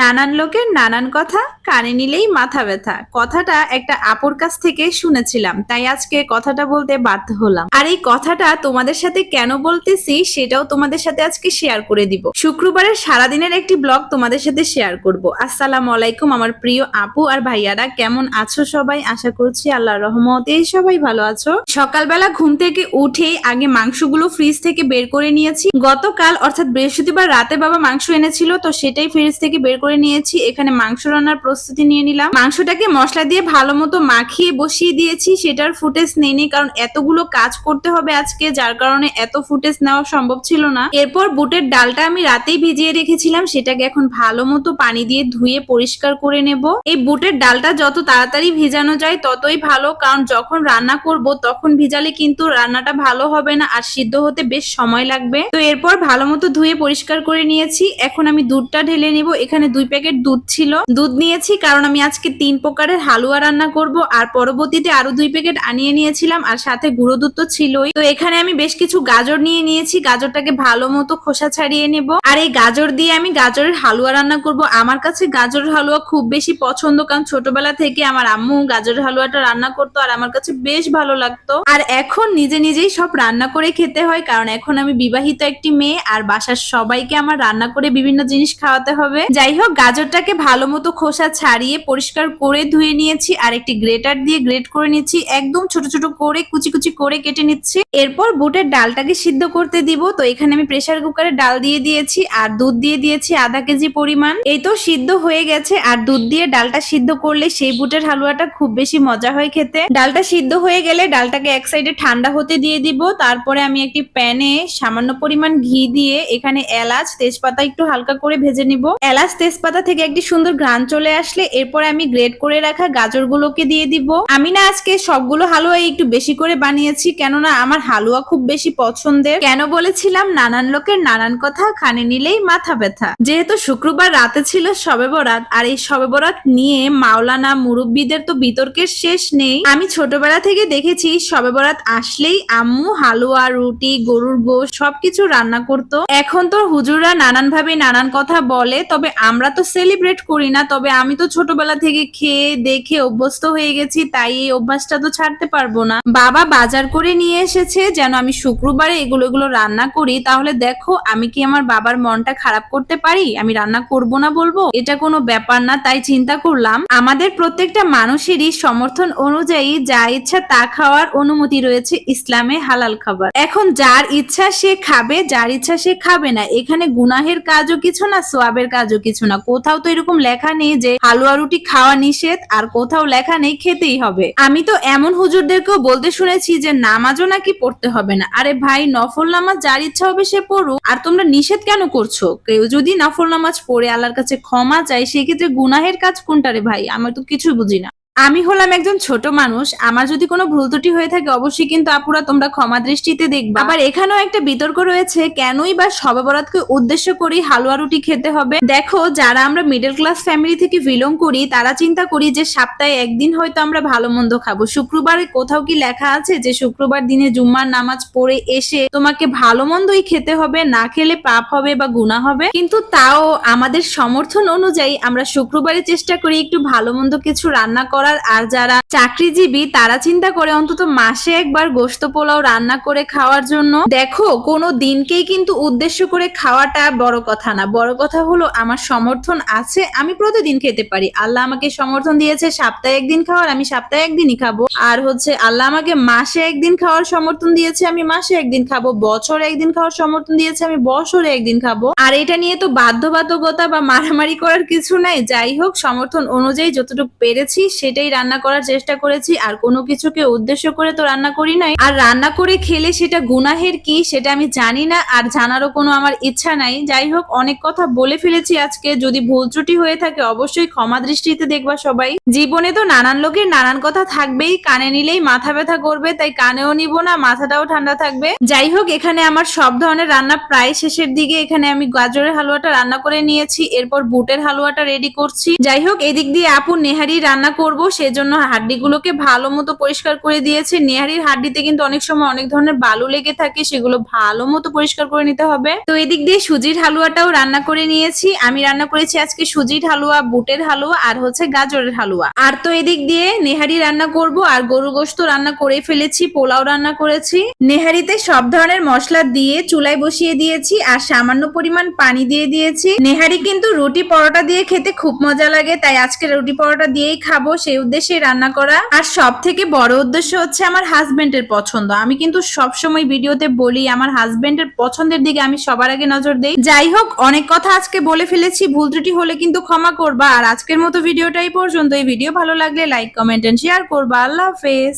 নানান লোকের নানান কথা কানে নিলেই মাথা ব্যথা। কথাটা একটা আপুর কাছ থেকে শুনেছিলাম, তাই আজকে কথাটা বলতে বাধ্য হলাম। আর এই কথাটা তোমাদের সাথে কেন বলতেছি সেটাও তোমাদের সাথে আজকে শেয়ার করে দিব। শুক্রবারের সারাদিনের একটি ব্লগ তোমাদের সাথে শেয়ার করব। আসসালামু আলাইকুম আমার প্রিয় আপু আর ভাইয়ারা, কেমন আছো সবাই? আশা করছি আল্লাহ রহমতে সবাই ভালো আছো। সকালবেলা ঘুম থেকে উঠে আগে মাংসগুলো ফ্রিজ থেকে বের করে নিয়েছি। গতকাল অর্থাৎ বৃহস্পতিবার রাতে বাবা মাংস এনেছিল, তো সেটাই ফ্রিজ থেকে বের করে নিয়েছি। এখানে মাংস রান্নার প্রস্তুতি নিয়ে নিলাম। মাংসটাকে মশলা দিয়ে ভালো মতো মাখিয়ে বসিয়ে দিয়েছি। সেটার ফুটেজ নেই কারণ এতগুলো কাজ করতে হবে আজকে, যার কারণে এত ফুটেজ নেওয়া সম্ভব ছিল না। এরপর বুটের ডালটা আমি রাতেই ভিজিয়ে রেখেছিলাম। সেটাকে এখন ভালো মতো পানি দিয়ে ধুয়ে পরিষ্কার করে নেব। এই বুটের ডালটা যত তাড়াতাড়ি ভিজানো যায় ততই ভালো, কারণ যখন রান্না করব তখন ভিজালে কিন্তু রান্নাটা ভালো হবে না আর সিদ্ধ হতে বেশ সময় লাগবে। তো এরপর ভালো মতো ধুয়ে পরিষ্কার করে নিয়েছি। এখন আমি দুধটা ঢেলে নিব। এখানে দুই প্যাকেট দুধ ছিল। দুধ নিয়েছি কারণ আমি আজকে তিন প্রকারের হালুয়া রান্না করব আর পরবর্তীতে আরও দুই প্যাকেট আনিয়ে নিয়েছিলাম আর সাথে গুঁড়ো দুধ তো ছিলই। তো এখানে আমি বেশ কিছু গাজর নিয়ে নিয়েছি। গাজরটাকে ভালো মতো খোসা ছাড়িয়ে নেব। আর এই গাজর দিয়ে আমি গাজরের হালুয়া রান্না করব। আমার কাছে গাজরের হালুয়া খুব বেশি পছন্দ কারণ ছোটবেলা থেকে আমার আম্মু গাজরের হালুয়াটা রান্না করতো আর আমার কাছে বেশ ভালো লাগতো। আর এখন নিজে নিজেই সব রান্না করে খেতে হয় কারণ এখন আমি বিবাহিত একটি মেয়ে আর বাসার সবাইকে আমার রান্না করে বিভিন্ন জিনিস খাওয়াতে হবে। যাই হোক গাজরটাকে ভালো মতো খোসা ছাড়িয়ে পরিষ্কার করে ধুয়ে নিয়েছি আর একটি গ্রেটার দিয়ে গ্রেট করে নিচ্ছি একদম ছোট ছোট করে, কুচি কুচি করে কেটে নিচ্ছি। এরপর বুটের ডালটাকে সিদ্ধ করতে দিব। তো এখানে আমি প্রেসার কুকারে ডাল দিয়ে দিয়েছি আর দুধ দিয়ে দিয়েছি আধা কেজি পরিমাণ। এই তো সিদ্ধ হয়ে গেছে আর দুধ দিয়ে ডালটা সিদ্ধ করলে সেই বুটের হালুয়াটা খুব বেশি মজা হয় খেতে। ডালটা সিদ্ধ হয়ে গেলে ডালটাকে এক সাইডে ঠান্ডা হতে দিয়ে দিব। তারপরে আমি একটি প্যানে সামান্য পরিমাণ ঘি দিয়ে এখানে এলাচ, তেজপাতা একটু হালকা করে ভেজে নিব। এলাচ তেজপাতা থেকে একটি সুন্দর ঘ্রাণ চলে আসলে, এরপর আমি গ্রেট করে রাখা গাজরগুলোকে দিয়ে দিব। আমি না আজকে সবগুলো হালুয়া একটু বেশি করে বানিয়েছি, কেননা আমার হালুয়া খুব বেশি পছন্দের। কেন বলেছিলাম, নানান লোকের নানান কথা কানে নিলেই মাথা ব্যথা। যেহেতু শুক্রবার রাতে ছিল সবে বরাত, আর এই সবে বরাত নিয়ে মাওলানা মুরব্বীদের তো বিতর্কের শেষ নেই। আমি ছোটবেলা থেকে দেখেছি সবে বরাত আসলেই আম্মু হালুয়া, রুটি, গরুর গোশ সবকিছু রান্না করতো। এখন তো হুজুররা নানান ভাবে নানান কথা বলে, তবে আমরা তো সেলিব্রেট করি না, তবে আমি তো ছোটবেলা থেকে খেয়ে দেখে অভ্যস্ত হয়ে গেছি, তাই এই অভ্যাসটা তো ছাড়তে পারব না। বাবা বাজার করে নিয়ে এসেছে, যেন আমি শুক্রবারে এগুলো এগুলো রান্না করি, তাহলে দেখো আমি কি আমার বাবার মনটা খারাপ করতে পারি? আমি রান্না করব না বলব? এটা কোনো ব্যাপার না, তাই চিন্তা করলাম। আমাদের প্রত্যেকটা মানুষেরই সমর্থন অনুযায়ী যা ইচ্ছা তা খাওয়ার অনুমতি রয়েছে ইসলামে হালাল খাবার। এখন যার ইচ্ছা সে খাবে, যার ইচ্ছা সে খাবে না। এখানে গুনাহের কাজও কিছু না, সোয়াবের কাজও কিছু না। কোথাও তো এরকম লেখা নেই যে হালুয়া রুটি খাওয়া নিষেধ, আর কোথাও লেখা নেই খেতেই হবে। আমি তো এমন হুজুরদেরকেও বলতে শুনেছি যে নামাজও নাকি পড়তে হবে না। আরে ভাই, নফল নামাজ যার ইচ্ছা হবে সে পড়ুক। আর তোমরা নিষেধ কেন করছ? কেউ যদি নফল নামাজ পড়ে, আল্লাহর কাছে ক্ষমা চায়, সেক্ষেত্রে গুনাহের কাজ কোনটা রে ভাই? আমার তো কিছুই বুঝি না। আমি হলাম একজন ছোট মানুষ। আমার যদি কোনো ভুল ত্রুটি হয়ে থাকে, অবশ্যই কিন্তু আপুরা তোমরা ক্ষমা দৃষ্টিতে দেখবে। আবার এখানেও একটা বিতর্ক রয়েছে, কেনই বা সবে বরাতকে উদ্দেশ্য করি হালুয়া রুটি খেতে হবে? দেখো, যারা আমরা মিডল ক্লাস ফ্যামিলি থেকে বিলং করি, তারা চিন্তা করি যে সপ্তাহে একদিন হয়তো আমরা ভালো মন্দ খাব। শুক্রবারে কোথাও কি লেখা আছে যে শুক্রবার দিনে জুম্মার নামাজ পড়ে এসে তোমাকে ভালো মন্দই খেতে হবে, না খেলে পাপ হবে বা গুণা হবে? কিন্তু তাও আমাদের সমর্থন অনুযায়ী আমরা শুক্রবারে চেষ্টা করি একটু ভালো মন্দ কিছু রান্না করার, আর যারা চাকরিজীবী, তারা চিন্তা করে অন্তত মাসে একবার গোস্ত পোলাও রান্না করে খাওয়ার জন্য। দেখো, কোনো দিনকেই কিন্তু উদ্দেশ্য করে খাওয়াটা বড় কথা না। বড় কথা হলো, আমার সমর্থন আছে, আমি প্রতিদিন খেতে পারি। আল্লাহ আমাকে সমর্থন দিয়েছে, সপ্তাহে একদিন খাওয়ার, আমি সপ্তাহে একদিনই খাব। আর হচ্ছে, আল্লাহ আমাকে মাসে একদিন খাওয়ার সমর্থন দিয়েছে, আমি মাসে একদিন খাব। বছরে একদিন খাওয়ার সমর্থন দিয়েছে, আমি বছরে একদিন খাব। আর এটা নিয়ে তো বাধ্যবাধকতা বা মারামারি করার কিছু নাই। যাই হোক, সমর্থন অনুযায়ী যতটুকু পেরেছি সেটাই রান্না করার চেষ্টা করেছি, আর কোনো কিছুকে উদ্দেশ্য করে তো রান্না করি নাই। আর রান্না করে খেলে সেটা গুনাহের কি, সেটা আমি জানি না, আর জানারও কোনো আমার ইচ্ছা নাই। যাই হোক, অনেক কথা বলে ফেলেছি আজকে। যদি ভুল ত্রুটি হয়ে থাকে, অবশ্যই ক্ষমা দৃষ্টিতে দেখবা সবাই। জীবনে তো নানান লোকের নানান কথা থাকবেই, কানে নিলেই মাথা ব্যথা করবে, তাই কানেও নিব না, মাথাটাও ঠান্ডা থাকবে। যাই হোক, এখানে আমার সব ধরনের রান্না প্রায় শেষের দিকে। এখানে আমি গাজরের হালুয়াটা রান্না করে নিয়েছি, এরপর বুটের হালুয়াটা রেডি করছি। যাই হোক, এদিক দিয়ে আপু নেহারি রান্না করব। সেজন্য হাড্ডিগুলোকে ভালো মতো পরিষ্কার করে দিয়েছি। নেহারির হাড্ডিতে কিন্তু অনেক সময় অনেক ধরনের বালু লেগে থাকে, সেগুলো ভালো মতো পরিষ্কার করে নিতে হবে। তো এদিক দিয়ে সুজির হালুয়াটাও রান্না করে নিয়েছি। আমি রান্না করেছি আজকে সুজির হালুয়া, বুটের হালুয়া আর হচ্ছে গাজরের হালুয়া। আর তো এদিক দিয়ে নেহারি রান্না করব, আর গরু গোস্ত রান্না করে ফেলেছি, পোলাও রান্না করেছি। নেহারিতে সব ধরনের মশলা দিয়ে চুলায় বসিয়ে দিয়েছি আর সামান্য পরিমাণ পানি দিয়ে দিয়েছি। নেহারি কিন্তু রুটি পরোটা দিয়ে খেতে খুব মজা লাগে, তাই আজকে রুটি পরোটা দিয়েই খাব সেই উদ্দেশ্যে রান্না করা। আর সব থেকে বড় উদ্দেশ্য হচ্ছে আমার হাজবেন্ডের পছন্দ। আমি কিন্তু সবসময় ভিডিওতে বলি, আমার হাজবেন্ডের পছন্দের দিকে আমি সবার আগে নজর দিই। যাই হোক, অনেক কথা আজকে বলে ফেলেছি, ভুল ত্রুটি হলে কিন্তু ক্ষমা করবা। আর আজকের মতো ভিডিওটাই পর্যন্ত এই ভিডিও ভালো লাগলে লাইক কমেন্ট এন্ড শেয়ার করবা। আল্লাহ হাফেজ।